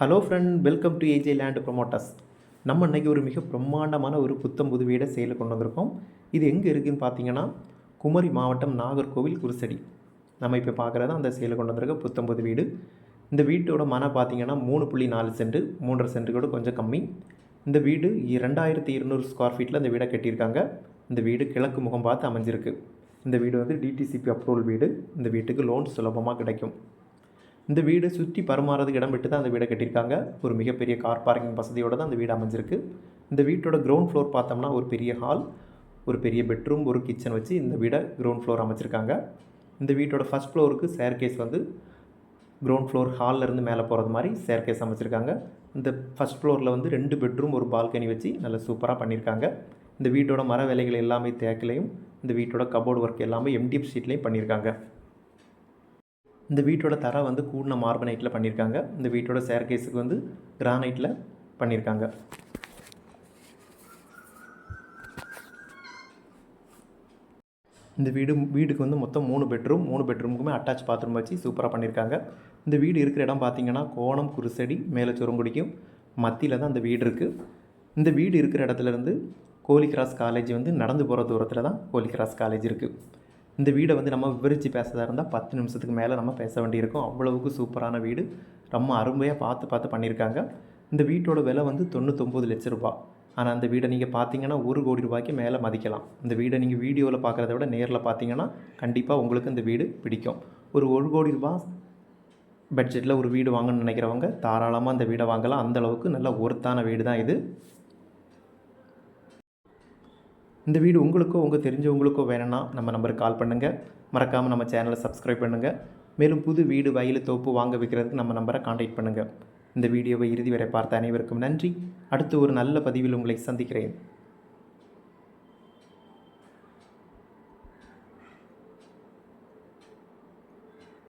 Hello friend welcome to AJ land promoters நம்ம இன்றைக்கி ஒரு மிக பிரம்மாண்டமான ஒரு புத்தம் புது வீடை செயலை கொண்டு வந்திருக்கோம். இது எங்கே இருக்குதுன்னு பார்த்தீங்கன்னா குமரி மாவட்டம் நாகர்கோவில் குருசடி. நம்ம இப்போ பார்க்குறது அந்த செயலை கொண்டு வந்திருக்க புத்தம் புது வீடு. இந்த வீட்டோட மனை பார்த்தீங்கன்னா மூணு புள்ளி நாலு சென்ட் மூன்றரை சென்ட் கூட கொஞ்சம் கம்மி. இந்த வீடு ரெண்டாயிரத்தி இருநூறு ஸ்கொயர் ஃபீட்டில் இந்த வீடை கட்டியிருக்காங்க. இந்த வீடு கிழக்கு முகம் பார்த்து அமைஞ்சிருக்கு. இந்த வீடு வந்து டிடிசிபி அப்ரூவல் வீடு. இந்த வீட்டுக்கு லோன் சுலபமாக கிடைக்கும். இந்த வீடு சுற்றி பரிமாறதுக்கு இடம் விட்டு தான் அந்த வீடை கட்டியிருக்காங்க. ஒரு மிகப்பெரிய கார் பார்க்கிங் வசதியோடு தான் அந்த வீடு அமைஞ்சிருக்கு. இந்த வீட்டோட கிரவுண்ட் ஃப்ளோர் பார்த்தோம்னா ஒரு பெரிய ஹால் ஒரு பெரிய பெட்ரூம் ஒரு கிச்சன் வச்சு இந்த வீடை கிரவுண்ட் ஃப்ளோர் அமைச்சிருக்காங்க. இந்த வீட்டோட ஃபஸ்ட் ஃப்ளோருக்கு சேர்கேஸ் வந்து கிரவுண்ட் ஃப்ளோர் ஹாலில் இருந்து மேலே போகிறது மாதிரி சேர்கேஸ் அமைச்சிருக்காங்க. இந்த ஃபஸ்ட் ஃப்ளோரில் வந்து ரெண்டு பெட்ரூம் ஒரு பால்கனி வச்சு நல்லா சூப்பராக பண்ணியிருக்காங்க. இந்த வீட்டோட மர வேலைகள் எல்லாமே தேக்கிலையும் இந்த வீட்டோட கபோர்டு ஒர்க் எல்லாமே எம்டிஎஃப் ஷீட்லேயும் பண்ணியிருக்காங்க. இந்த வீட்டோட தரம் வந்து கூடின மார்பனைட்டில் பண்ணியிருக்காங்க இந்த வீட்டோட சேர்கேஸுக்கு வந்து கிரானைட்டில் பண்ணியிருக்காங்க இந்த வீடு வீடுக்கு வந்து மொத்தம் மூணு பெட்ரூம் மூணு பெட்ரூமுக்குமே அட்டாச் பாத்ரூம் வச்சு சூப்பராக பண்ணியிருக்காங்க இந்த வீடு இருக்கிற இடம் பார்த்திங்கன்னா கோணம் குருசடி மேலே சுரங்குடிக்கும். மத்தியில் தான் அந்த வீடு இருக்குது இந்த வீடு இருக்கிற இடத்துலேருந்து கோலி கிராஸ் காலேஜ் வந்து நடந்து போகிற தூரத்தில் தான் கோலி கிராஸ் காலேஜ் இருக்குது இந்த வீடை வந்து நம்ம விவரித்து பேசுறதா இருந்தால் பத்து நிமிஷத்துக்கு மேலே நம்ம பேச வேண்டியிருக்கும். அவ்வளவுக்கு சூப்பரான வீடு. ரொம்ப அருமையாக பார்த்து பார்த்து பண்ணியிருக்காங்க. இந்த வீட்டோட விலை வந்து தொண்ணூத்தொம்பது லட்ச ரூபா. ஆனால் அந்த வீடை நீங்கள் பார்த்தீங்கன்னா ஒரு கோடி ரூபாய்க்கு மேலே மதிக்கலாம். இந்த வீடை நீங்கள் வீடியோவில் பார்க்குறத விட நேரில் பார்த்தீங்கன்னா கண்டிப்பாக உங்களுக்கு இந்த வீடு பிடிக்கும். ஒரு ஒரு கோடி ரூபா பட்ஜெட்டில் ஒரு வீடு வாங்கணும்னு நினைக்கிறவங்க தாராளமாக அந்த வீடை வாங்கலாம். அந்தளவுக்கு நல்ல ஒருத்தான வீடு தான் இது. இந்த வீடு உங்களுக்கோ உங்கள் தெரிஞ்சவங்களுக்கோ வேணும்னா நம்ம நம்பருக்கு கால் பண்ணுங்கள் மறக்காமல் நம்ம சேனலை சப்ஸ்கிரைப் பண்ணுங்கள் மேலும் புது வீடு வயல் தோப்பு வாங்க வைக்கிறதுக்கு நம்ம நம்பரை காண்டாக்ட் பண்ணுங்கள் இந்த வீடியோவை இறுதி வரை பார்த்த அனைவருக்கும் நன்றி. அடுத்து ஒரு நல்ல பதிவில் உங்களை சந்திக்கிறேன்.